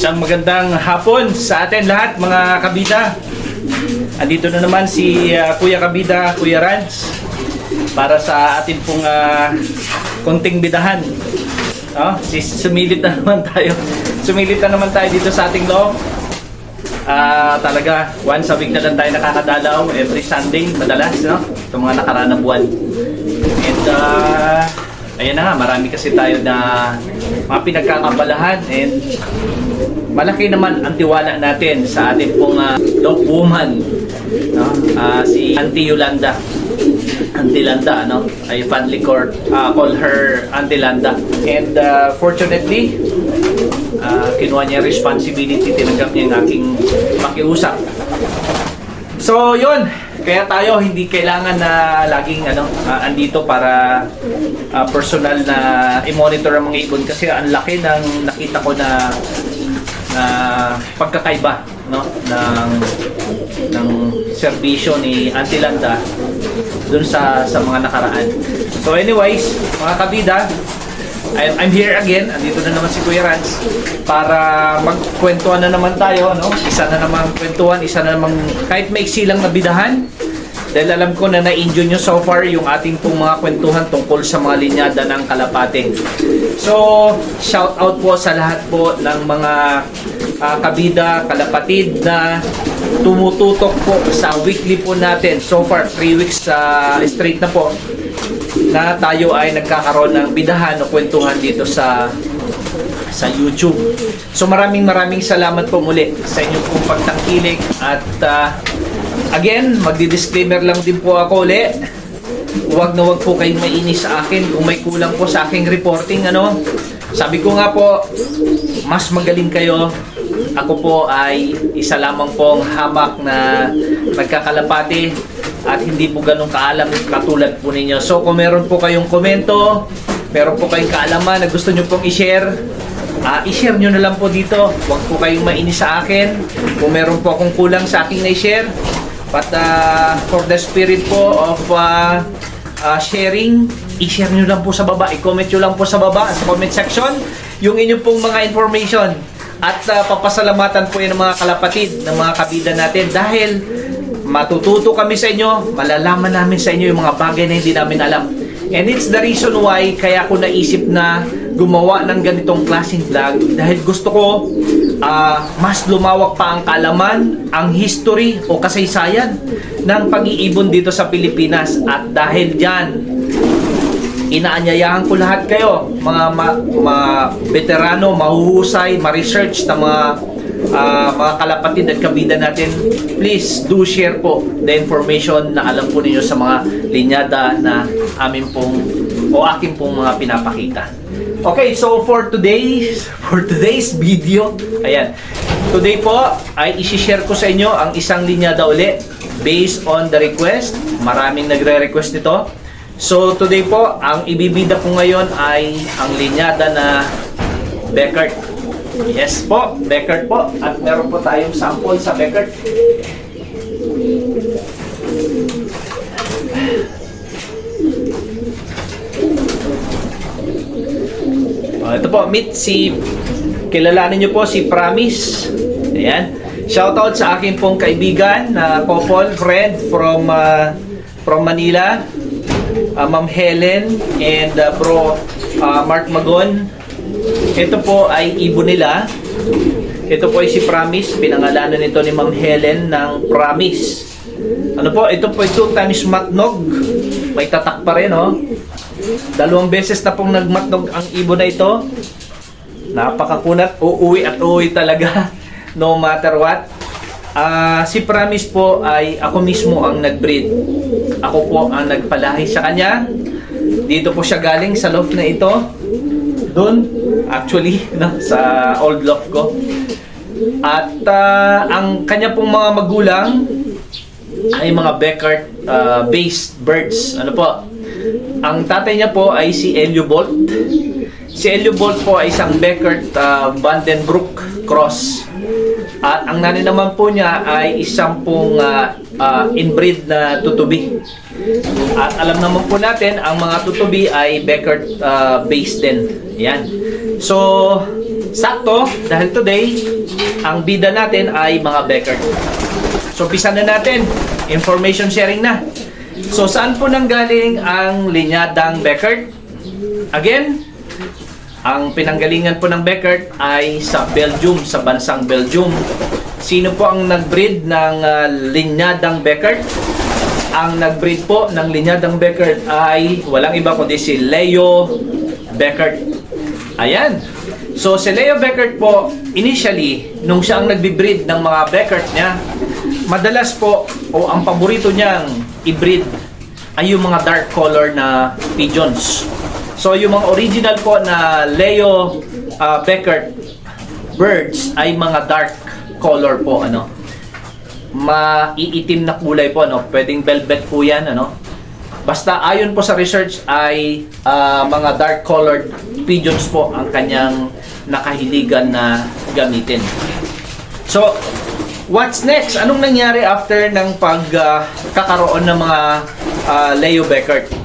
Isang magandang hapon sa atin lahat mga kabida. Andito na naman si ah, Kuya Kabida, Kuya Rans para sa atin pong ah, konting bidahan. No? Sis- Sumilit na naman tayo. Sumilit na naman tayo dito sa ating loob. Ah, talaga, once a week na lang tayo nakakadalaw every Sunday, madalas, no? Itong mga nakaraan na buwan. And, ah, ayan na nga, marami kasi tayo na mga pinagkakabalahan and malaki naman ang tiwala natin sa ating pong uh, dog woman, no? Ah, si Auntie Yolanda. Auntie Landa, ano? I fondly call, ah, call her Auntie Landa. And ah, fortunately, Ah, kinuha niya responsibility, tinanggap niya yung aking makiusap. So, yun. Kaya tayo hindi kailangan na laging ano, ah, andito para ah, personal na i-monitor ang mga ibon kasi ang laki ng nakita ko na na pagkakaiba no ng ng serbisyo ni Auntie Landa dun sa sa mga nakaraan. So anyways, mga kabida, I'm, I'm here again. Andito na naman si Kuya Rans para magkwentuhan na naman tayo, no? Isa na naman kwentuhan, isa na naman kahit may silang nabidahan. Dahil alam ko na na-enjoy nyo so far yung ating pong mga kwentuhan tungkol sa mga linyada ng kalapate. So, shout out po sa lahat po ng mga ah, kabida, kalapatid na tumututok po sa weekly po natin. So far, 3 weeks sa straight na po na tayo ay nagkakaroon ng bidahan o kwentuhan dito sa sa YouTube. So maraming maraming salamat po muli sa inyong pong pagtangkilik at ah, again, magdi-disclaimer lang din po ako uli. Huwag na huwag po kayong mainis sa akin kung may kulang po sa aking reporting ano. Sabi ko nga po, mas magaling kayo. Ako po ay isa lamang pong hamak na nagkakalapati at hindi po ganun kaalam katulad po ninyo. So kung meron po kayong komento, meron po kayong kaalaman na gusto nyo pong i-share, ah, i-share nyo na lang po dito. Huwag po kayong mainis sa akin. Kung meron po akong kulang sa aking na-share, but ah, for the spirit po of ah, ah, sharing, i-share nyo lang po sa baba, i-comment nyo lang po sa baba, sa comment section, yung inyong pong mga information. At ah, papasalamatan po yan ng mga kalapatid, ng mga kabida natin dahil matututo kami sa inyo, malalaman namin sa inyo yung mga bagay na hindi namin alam. And it's the reason why kaya ako naisip na gumawa ng ganitong klaseng vlog dahil gusto ko ah, mas lumawak pa ang kaalaman, ang history o kasaysayan ng pag-iibon dito sa Pilipinas. At dahil dyan, inaanyayahan ko lahat kayo, mga ma, mga veterano, mahuhusay, ma-research na mga ah, mga kalapatid at kabida natin, please do share po the information na alam po ninyo sa mga linyada na amin pong o akin pong mga pinapakita. Okay, so for today's for today's video, ayan. Today po ay i-share ko sa inyo ang isang linyada uli based on the request. Maraming nagre-request nito. So today po, ang ibibida ko ngayon ay ang linyada na Beckert. Yes po, Beckert po. At meron po tayong sample sa Beckert. Oh, ito po, meet si kilalanin niyo po si Promise. Ayan. Shoutout sa akin pong kaibigan na couple friend from uh, from Manila. Uh, Ma'am Helen and uh, bro uh, Mark Magon. Ito po ay ibo nila. Ito po ay si Promise. Pinangalanan nito ni Ma'am Helen ng Promise. Ano po? Ito po ay two times matnog. May tatak pa rin, oh. Dalawang beses na pong nagmatnog ang ibo na ito. Napakakunat. Uuwi at uuwi talaga. No matter what. Ah, si Promise po ay ako mismo ang nag-breed. Ako po ang nagpalahi sa kanya. Dito po siya galing sa loft na ito. Doon, actually, no, sa old loft ko. At ah, ang kanya pong mga magulang ay mga Beckert ah, based birds. Ano po? Ang tatay niya po ay si Elio Bolt. Si Elio Bolt po ay isang Beckert uh, Vandenbroek cross. At ang nanay naman po niya ay isang pong ah, ah, inbreed na tutubi. At alam naman po natin, ang mga tutubi ay Beckert ah, based din. Yan. So, Sakto, dahil today, ang bida natin ay mga Beckert. So, pisa na natin. Information sharing na. So, saan po nanggaling ang linyadang Beckert? Again, ang pinanggalingan po ng Beckert ay sa Belgium, sa bansang Belgium. Sino po ang nag-breed ng ah, linyadang Beckert? Ang nag-breed po ng linyadang Beckert ay walang iba kundi si Leo Beckert. Ayan. So si Leo Beckert po, initially, nung siya ang nagbi-breed ng mga Beckert niya, madalas po, o ang paborito niyang i-breed ay yung mga dark color na pigeons. So yung mga original po na Leo uh, Beckert birds ay mga dark color po ano. Maiitim na kulay po ano. Pwedeng velvet po 'yan ano. Basta ayon po sa research ay ah, mga dark colored pigeons po ang kanyang nakahiligan na gamitin. So, what's next? Anong nangyari after ng pagkakaroon ng mga ah, Leo Beckert?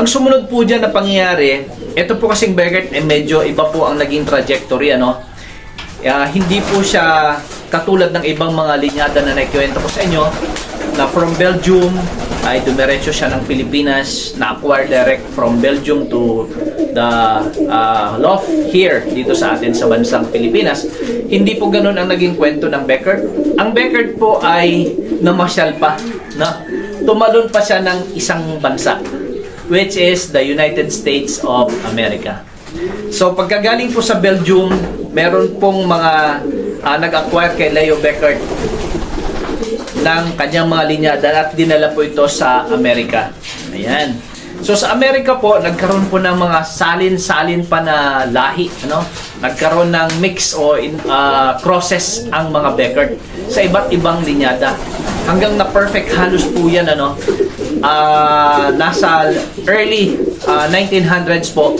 Ang sumunod po dyan na pangyayari, ito po kasing Beckert, eh, medyo iba po ang naging trajectory, ano? Ah, hindi po siya katulad ng ibang mga linyada na naikwento ko sa inyo na from Belgium ay dumiretso siya ng Pilipinas na acquire direct from Belgium to the uh, loft here dito sa atin sa bansang Pilipinas. Hindi po ganun ang naging kwento ng Beckert. Ang Beckert po ay namasyal pa. Na, tumalon pa siya ng isang bansa which is the United States of America. So pagkagaling po sa Belgium, meron pong mga ah, nag-acquire kay Leo Beckert ng kanyang mga linyada at dinala po ito sa Amerika. Ayan. So sa Amerika po, nagkaroon po ng mga salin-salin pa na lahi, ano? Nagkaroon ng mix o in, ah, crosses ang mga Beckert sa iba't ibang linyada. Hanggang na perfect halos po yan, ano? Ah, nasa early ah, 1900s po,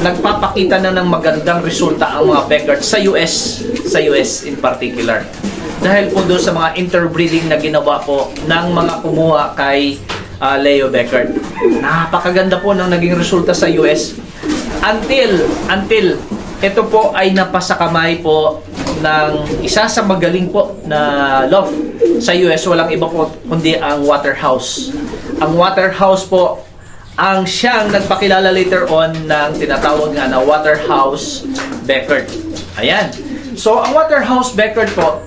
nagpapakita na ng magandang resulta ang mga Beckert sa US, sa US in particular. Dahil po doon sa mga interbreeding na ginawa po ng mga kumuha kay ah, Leo Beckert. Napakaganda po ng naging resulta sa US. Until, until, ito po ay napasakamay po ng isa sa magaling po na loft sa US. Walang iba kundi ang Waterhouse. Ang Waterhouse po ang siyang nagpakilala later on ng tinatawag nga na Waterhouse Beckert. Ayan. So, ang Waterhouse Beckert po,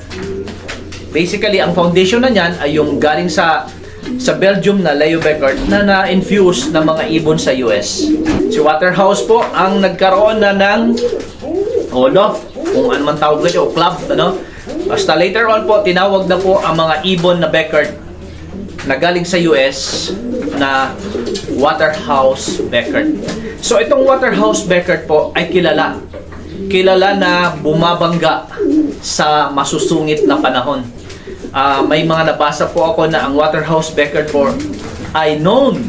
basically, ang foundation na niyan ay yung galing sa sa Belgium na Leo Beckert na na-infuse ng mga ibon sa US. Si Waterhouse po ang nagkaroon na ng o loft, kung ano man tawag nito, o club, ano? Basta later on po, tinawag na po ang mga ibon na Beckert na galing sa US na Waterhouse Beckert. So itong Waterhouse Beckert po ay kilala. Kilala na bumabangga sa masusungit na panahon. Ah, may mga nabasa po ako na ang Waterhouse Beckert po ay known.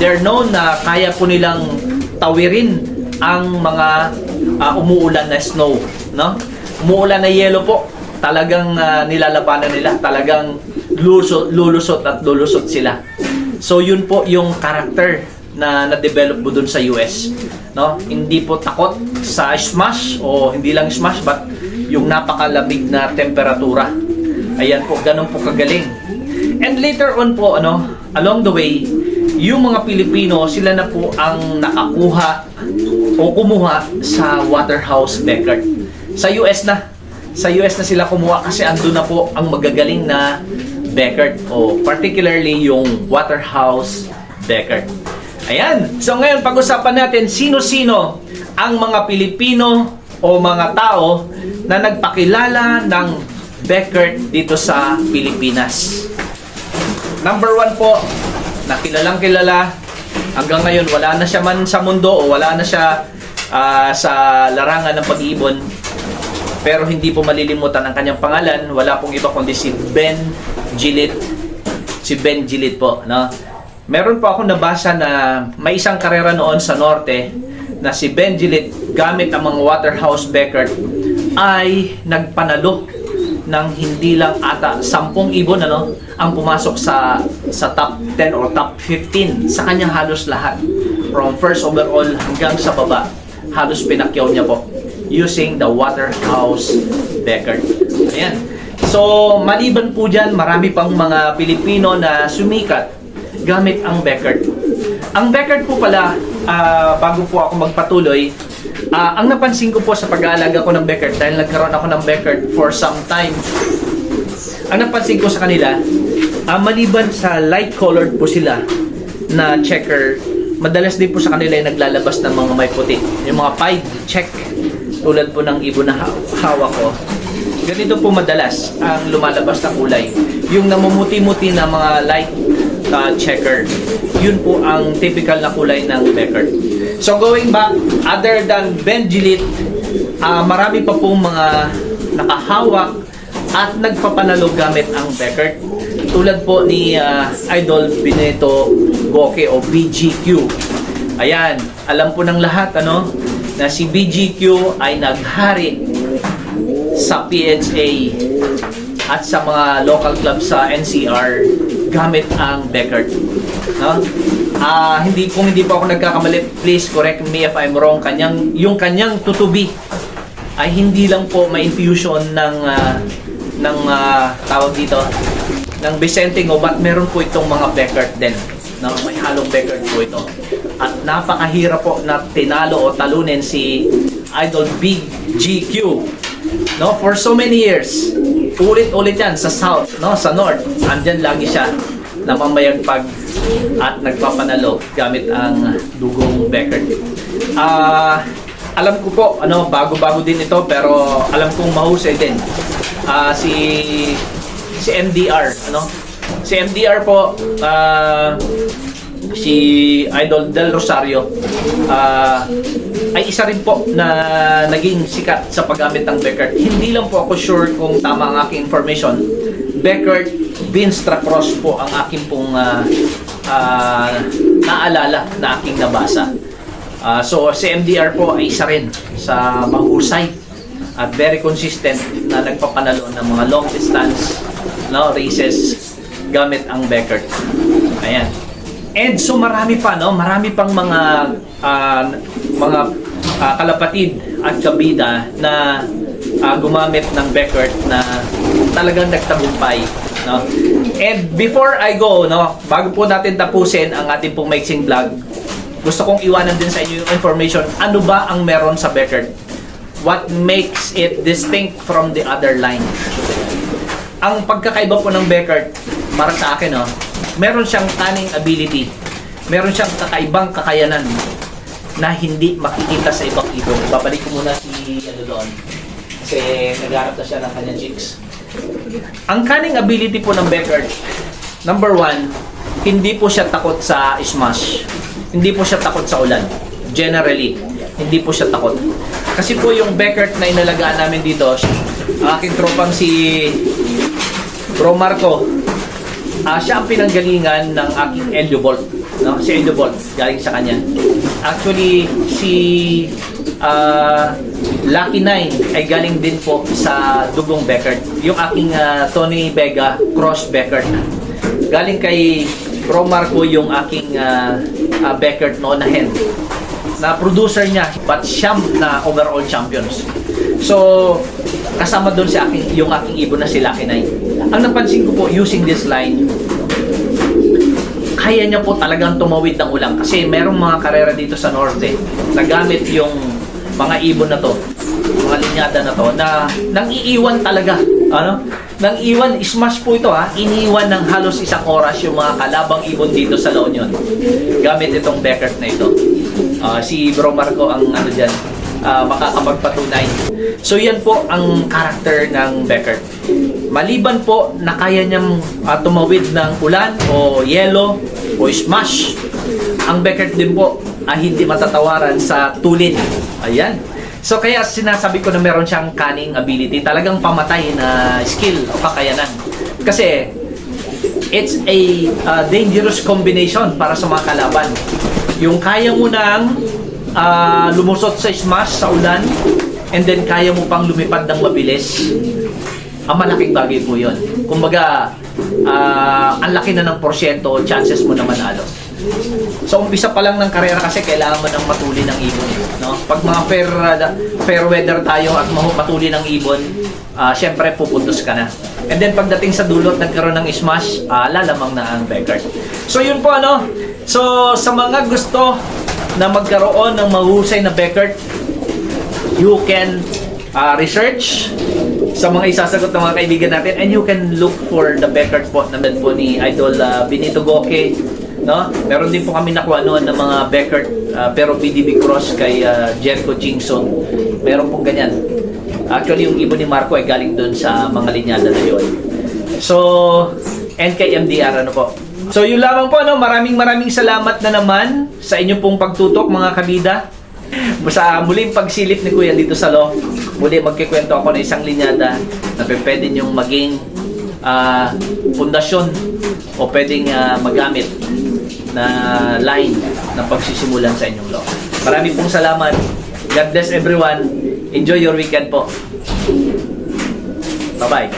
They're known na kaya po nilang tawirin ang mga ah, umuulan na snow, no? Umuulan na yelo po. Talagang ah, nilalabanan nila, talagang lulusot, lulusot at lulusot sila. So yun po yung character na na-develop po dun sa US. No? Hindi po takot sa smash o hindi lang smash but yung napakalamig na temperatura. Ayan po, ganun po kagaling. And later on po, ano, along the way, yung mga Pilipino, sila na po ang nakakuha o kumuha sa Waterhouse Beckert. Sa US na. Sa US na sila kumuha kasi andun na po ang magagaling na Beckert o particularly yung Waterhouse Beckert. Ayan. So ngayon pag-usapan natin sino-sino ang mga Pilipino o mga tao na nagpakilala ng Beckert dito sa Pilipinas. Number one po, na kilalang kilala, hanggang ngayon wala na siya man sa mundo o wala na siya ah, sa larangan ng pag-ibon. Pero hindi po malilimutan ang kanyang pangalan. Wala pong iba kundi si Ben Gillit. Si Ben Gillit po. No? Meron po ako nabasa na may isang karera noon sa norte na si Ben Gillit gamit ang mga Waterhouse Beckert ay nagpanalo ng hindi lang ata 10 ibon ano ang pumasok sa sa top 10 or top 15 sa kanyang halos lahat from first overall hanggang sa baba halos pinakyaw niya po using the Waterhouse Beckert. Ayan. So, maliban po dyan, marami pang mga Pilipino na sumikat gamit ang Beckert. Ang Beckert po pala, ah, bago po ako magpatuloy, ah, ang napansin ko po sa pag-aalaga ko ng Beckert, dahil nagkaroon ako ng Beckert for some time, ang napansin ko sa kanila, ah, maliban sa light colored po sila na checker, madalas din po sa kanila yung naglalabas ng mga may puti. Yung mga pied check, tulad po ng ibon na ha- hawak ko. Ganito po madalas ang lumalabas na kulay. Yung namumuti-muti na mga light uh, checker, yun po ang typical na kulay ng Beckert. So going back, other than Benjilit, ah, marami pa pong mga nakahawak at nagpapanalo gamit ang Beckert. Tulad po ni ah, Idol Bineto Goke o BGQ. Ayan, alam po ng lahat ano na si BGQ ay naghari sa PHA at sa mga local club sa NCR gamit ang Beckert. No? Ah, hindi kung hindi po ako nagkakamali, please correct me if I'm wrong. Kanyang yung kanyang tutubi ay hindi lang po may infusion ng ah, ng ah, tawag dito ng Vicente Ngobat, meron po itong mga Beckert din. No? May halong Beckert po ito. At napakahirap po na tinalo o talunin si Idol Big GQ. No, for so many years, ulit-ulit yan sa south, no, sa north. Andyan lagi siya namamayagpag at nagpapanalo gamit ang dugong Beckert. Ah, alam ko po, ano, bago-bago din ito pero alam kong mahusay din. Ah, si si MDR, ano? Si MDR po, ah, si Idol Del Rosario ah, ay isa rin po na naging sikat sa paggamit ng Beckert. Hindi lang po ako sure kung tama ang aking information. Beckert Binstra Cross po ang aking pong ah, ah, naalala na aking nabasa. Ah, so si MDR po ay isa rin sa mahusay at very consistent na nagpapanalo ng mga long distance no, races gamit ang Beckert. Ayan. And so marami pa no, marami pang mga ah, mga ah, kalapatid at kabida na ah, gumamit ng Beckert na talagang nagtagumpay, no. And before I go, no, bago po natin tapusin ang ating pong mixing vlog, gusto kong iwanan din sa inyo yung information, ano ba ang meron sa Beckert? What makes it distinct from the other line? Ang pagkakaiba po ng Beckert, para sa akin, no, meron siyang cunning ability. Meron siyang kakaibang kakayanan na hindi makikita sa ibang ibon. Babalik ko muna si ano doon. Kasi nagharap na siya ng kanyang chicks. Ang cunning ability po ng Beckert, number one, hindi po siya takot sa smash. Hindi po siya takot sa ulan. Generally, hindi po siya takot. Kasi po yung Beckert na inalagaan namin dito, aking tropang si Bro Marco, ah siya ang pinanggalingan ng aking Elio Bolt. No? Si Elio Bolt, galing sa kanya. Actually, si ah, Lucky Nine ay galing din po sa dugong Beckert. Yung aking ah, Tony Vega Cross Beckert. Galing kay Bro Marco yung aking ah, ah, Beckert noon na hen na producer niya but siyam na overall champions. So, kasama doon si aking, yung aking ibon na si Lucky Nine. Ang napansin ko po using this line, kaya niya po talagang tumawid ng ulang. Kasi merong mga karera dito sa norte na gamit yung mga ibon na to mga linyada na to na nang iiwan talaga. Ano? Nang iwan smash po ito ha? Iniwan ng halos isang oras yung mga kalabang ibon dito sa La Union. Gamit itong Beckert na ito. Ah, si Bro Marco ang ano dyan. Ah, makakapagpatunay. So yan po ang karakter ng Beckert maliban po na kaya niyang ah, tumawid ng ulan o yelo o smash ang Beckert din po ay hindi matatawaran sa tulin. Ayan. So kaya sinasabi ko na meron siyang cunning ability. Talagang pamatay na skill o kakayanan. Kasi it's a uh, dangerous combination para sa mga kalaban. Yung kaya mo nang ah, lumusot sa smash sa ulan and then kaya mo pang lumipad ng mabilis ang malaking bagay po yun. Kumbaga, ah, ang laki na ng porsyento, chances mo na manalo. Sa umpisa pa lang ng karera kasi kailangan mo ng matuli ng ibon, no? Pag mga fair uh, fair weather tayo at matuli ng ibon, ah syempre pupuntos ka na. And then pagdating sa dulot nagkaroon ng smash, ah, lalamang na ang Beckert. So yun po ano. So sa mga gusto na magkaroon ng mahusay na Beckert, you can uh, research sa mga isasagot ng mga kaibigan natin and you can look for the Beckert po naman po ni Idol uh, Benito Goque no? Meron din po kami nakuha noon ng mga Beckert uh, pero BDB Cross kay uh, Jericho Jingson. Meron pong ganyan. Actually, yung ibon ni Marco ay galing doon sa mga linyada na yun. So, and kay MDR ano po. So, yun lamang po, no? maraming maraming salamat na naman sa inyo pong pagtutok mga kabida. Sa muling pagsilip ni Kuya dito sa law, muli magkikwento ako ng isang linyada na pwede niyong maging ah, pundasyon o pwedeng ah, magamit na line na pagsisimulan sa inyong law. Maraming pong salamat. God bless everyone. Enjoy your weekend po. Bye-bye.